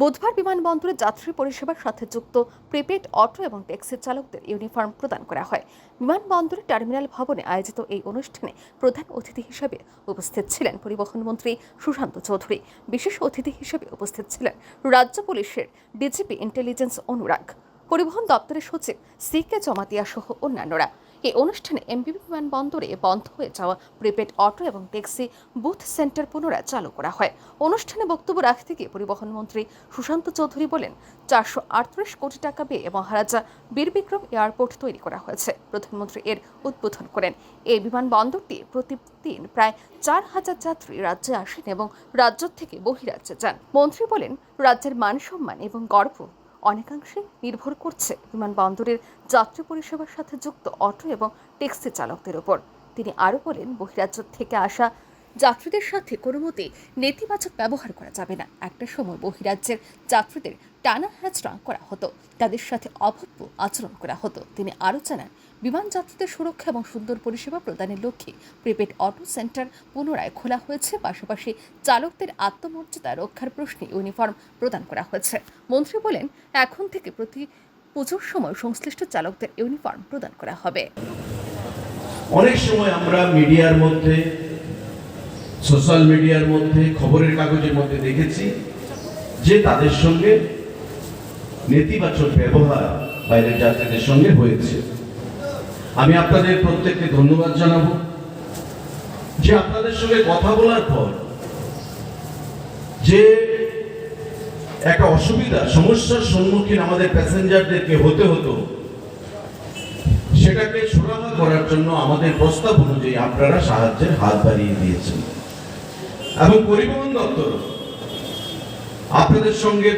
বুধবার বিমানবন্দরে যাত্রী পরিষেবার সাথে যুক্ত প্রিপেড অটো এবং ট্যাক্সি চালকদের ইউনিফর্ম প্রদান করা হয়। বিমানবন্দরের টার্মিনাল ভবনে আয়োজিত এই অনুষ্ঠানে প্রধান অতিথি হিসেবে উপস্থিত ছিলেন পরিবহন মন্ত্রী সুশান্ত চৌধুরী। বিশেষ অতিথি হিসেবে উপস্থিত ছিলেন রাজ্য পুলিশের ডিজিপি ইন্টেলিজেন্স অনুরাগ। পরিবহন দপ্তরের সচিব সি কে জমাতিয়া সহ অন্যান্যরা। এই অনুষ্ঠানে এমবিবি বিমানবন্দরে বন্ধ হয়ে যাওয়া প্রিপেড অটো এবং ট্যাক্সি বুথ সেন্টার পুনরায় চালু করা হয়। অনুষ্ঠানে বক্তব্য রাখতে গিয়ে পরিবহন মন্ত্রী সুশান্ত চৌধুরী বলেন, চারশো আটত্রিশ কোটি টাকা ব্যয়ে মহারাজা বীরবিক্রম এয়ারপোর্ট তৈরি করা হয়েছে, প্রধানমন্ত্রী এর উদ্বোধন করেন। এই বিমানবন্দরটি প্রতিদিন প্রায় চার হাজার যাত্রী রাজ্যে আসেন এবং রাজ্য থেকে বহিরাজ্যে যান। মন্ত্রী বলেন, রাজ্যের মান সম্মান এবং গর্ব অনেকাংশে নির্ভর করছে বিমানবন্দরের যাত্রী পরিষেবার সাথে যুক্ত অটো এবং ট্যাক্সি চালকদের ওপর। তিনি আরও বলেন, বহিরাজ্য থেকে আসা যাত্রীদের সাথে কোনো মতে নেতিবাচক ব্যবহার করা যাবে না। একটা সময় বহিরাজ্যের যাত্রীদের টানা হ্যাচড়া করা হতো, তাদের সাথে অভব্য আচরণ করা হতো। তিনি আরও জানান বিমান যাত্রীদের সুরক্ষা এবং সুন্দর পরিষেবা প্রদানের লক্ষ্যে প্রিপেড অটো সেন্টার পুনরায় খোলা হয়েছে। পাশাপাশি চালকদের আত্মমর্যাদা রক্ষার প্রশ্নে ইউনিফর্ম প্রদান করা হয়েছে। মন্ত্রী বলেন, এখন থেকে প্রতি পুজোর সময় সংশ্লিষ্ট চালকদের ইউনিফর্ম প্রদান করা হবে। অনেক সময় আমরা মিডিয়ার মধ্যে, সোশ্যাল মিডিয়ার মধ্যে, খবরের কাগজের মধ্যে দেখেছি যে তাদের সঙ্গে নেতিবাচক ব্যবহার বাইরের যাত্রীদের সঙ্গে হয়েছে। আমি আপনাদের প্রত্যেককে ধন্যবাদ জানাব। যে আপনাদের সঙ্গে কথা বলার পর যে একটা অসুবিধা, সমস্যার সম্মুখীন আমাদের প্যাসেঞ্জারদেরকে হতে হতো, সেটাকে সুরাহা করার জন্য আমাদের প্রস্তাব অনুযায়ী আপনারা সাহায্যের হাত বাড়িয়ে দিয়েছেন। এবং পরিবহন দপ্তর আপনাদের সঙ্গে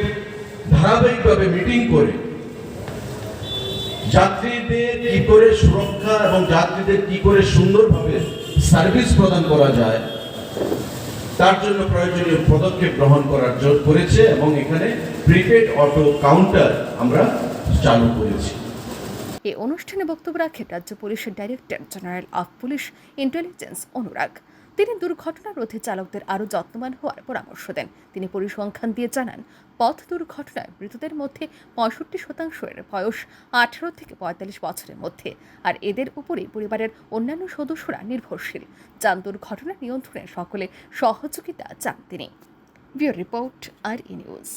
ধারাবাহিকভাবে মিটিং করে যাত্রীদের কি করে সুরক্ষা এবং যাত্রীদের কি করে সুন্দরভাবে সার্ভিস প্রদান করা যায়, তার জন্য প্রয়োজনীয় পদক্ষেপ গ্রহণ করার জোর করেছে এবং এখানে প্রিপেড অটো কাউন্টার আমরা চালু করেছি। এই অনুষ্ঠানে বক্তব্য রাখেন রাজ্য পুলিশের director general of police intelligence Anurag. তিনি দুর্ঘটনা রোধে চালকদের আরও যত্নবান হওয়ার পরামর্শ দেন। তিনি পরিসংখ্যান দিয়ে জানান, পথ দুর্ঘটনায় মৃতদের মধ্যে পঁয়ষট্টি শতাংশের বয়স আঠারো থেকে পঁয়তাল্লিশ বছরের মধ্যে, আর এদের উপরেই পরিবারের অন্যান্য সদস্যরা নির্ভরশীল। যান দুর্ঘটনা নিয়ন্ত্রণে সকলে সহযোগিতা চান তিনি। রিপোর্ট, আর ই নিউজ।